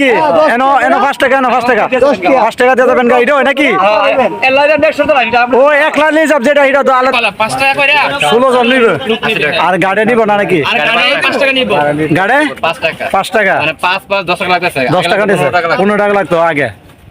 কি? এনো এনো পাঁচ টাকা এনো পাঁচ টাকা। 5 টাকা। দিয়ে যাবেন গাইডো নাকি? ও এক লাখ নিয়ে যাব যেটা এটা তো আলাদা। 5 টাকা করে ষোলো জন নিবে। আর গাড়ে নিব না নাকি? আর গাড়ি পাঁচ টাকা নিব। গাড়ে? 5 টাকা। 5 টাকা? মানে পাঁচ পাঁচ দশ টাকা লাগতেছে। দশ টাকা দিয়েছে পনেরো টাকা লাগবে। পনেরো টাকা লাগতো আগে।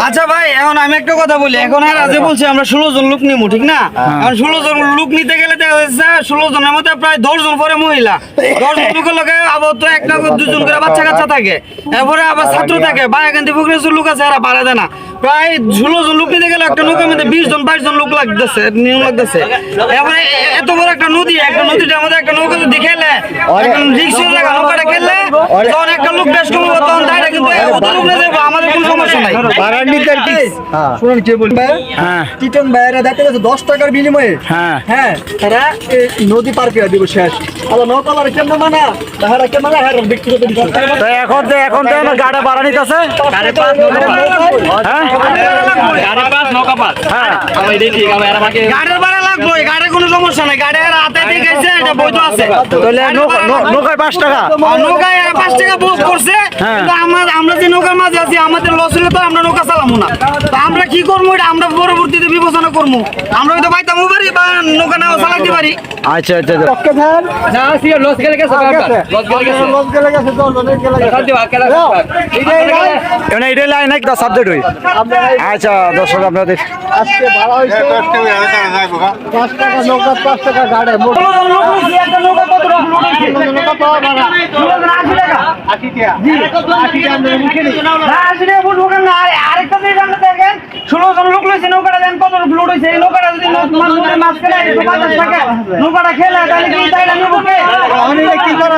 আচ্ছা। ভাই এখন আমি একটা কথা বলি এখন আর আজকে বলছি আমরা ষোলো জন লোক নিবো ঠিক না? ষোলো জন লোক নিতে গেলে যাচ্ছে ষোলো জনের মধ্যে প্রায় দশ জন পরে মহিলা। দশ জন লোকের লোকে আবার তো একটা দুজন করে বাচ্চা কাচ্চা থাকে। এরপরে আবার ছাত্র থাকে বা এখান থেকে পুকুরের লোক আছে এরা বাড়া দেয় না। প্রায় ষোলো জন লোক নিতে গেলে একটা নৌকার মধ্যে বিশ জন বাইশ জন লোক লাগতেছে নিয়ম লাগতেছে। এরপরে এত বড় একটা নদী একটা নদীটার মধ্যে একটা নৌকা যদি খেলে রিক্সা নৌকাটা খেললে তখন একটা লোক বেশ কমবে তখন তাইটা কিন্তু অত লোক নিয়ে যাব আমাদের কোনো সমস্যা নাই শুনুন কি বলব হ্যাঁ। টিটন ভাইয়েরা দেখতে গেছে দশ টাকার বিনিময়ে। হ্যাঁ। হ্যাঁ তারা নদী পার করে দিব শেষ। আবার নৌকালার কেমন মানা? তাহারা কেমন মানা? হ্যাঁ ব্যক্তিগত এখন তো এখন তো এনো গাড়ি হ্যাঁ? পাস, নৌকা পাস। হ্যাঁ। গাড়ির ভাড়া লাগবে। গাড়ির কোনো সমস্যা নাই। গাড়ি হাতে দিয়ে গেছে এটা বৈধ আছে। তাহলে নৌকায় পাঁচ টাকা। নৌকায় পাঁচ টাকা বুক করছে হ্যাঁ। কিন্তু আমরা আমরা যে নৌকার মাঝে আছি আমাদের লস হলে তো আমরা নৌকা চালাবো না। তো আমরা কি করব এটা? আমরা পরবর্তীতে বিবেচনা করব। আমরা হয়তো বাইতামও পারি বা নৌকা নাও চালাতে পারি। আচ্ছা আচ্ছা আচ্ছা। না, সিও, লস গেলে গেছে, লস গেলে গেছে। লস গেলে গেছে দশ জনের গেলে গেছে। শান্তি ভাগ, খেলা ভাগ। এটাই নাই এনে এটাই লাইন সাবজেক্ট হই। আচ্ছা দর্শক আজকে টাকা নৌকা পাঁচ টাকা গাড়ি মোট। একটা নৌকা কত টাকা লোড না, না, আরেকটা দেখেন, ষোলো জন লোক লইছে, নৌকাটা দেন কত নৌকাটা যদি নৌ- নৌকাটা খেলে, তাহলে কি? এখন এটা কি করা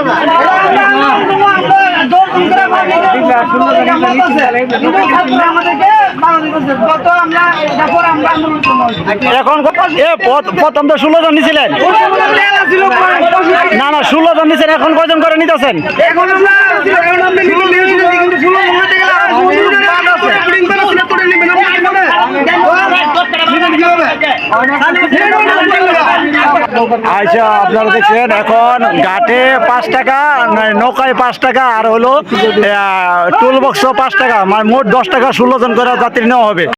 এখন প্রথম তো ষোলো জন নিছিলেন। না না, ষোলো জন নিছেন, এখন কয়জন করে নিতেছেন এখন আমরা ষোলো নিয়ে নিতেছি, কিন্তু ষোলো মহাতে গেলে আরও ষোলো জনের বাদ আছে। পুডিং করে সিলেক্ট করে নিবেন, আপনি কি করবেন? নিবেন কি হবে? আচ্ছা আপনারা দেখছেন এখন ঘাটে পাঁচ টাকা না, নৌকায় পাঁচ টাকা আর হলো টুল বক্স পাঁচ টাকা মানে মোট দশ টাকা ষোলো জন করে যাত্রী নেওয়া হবে।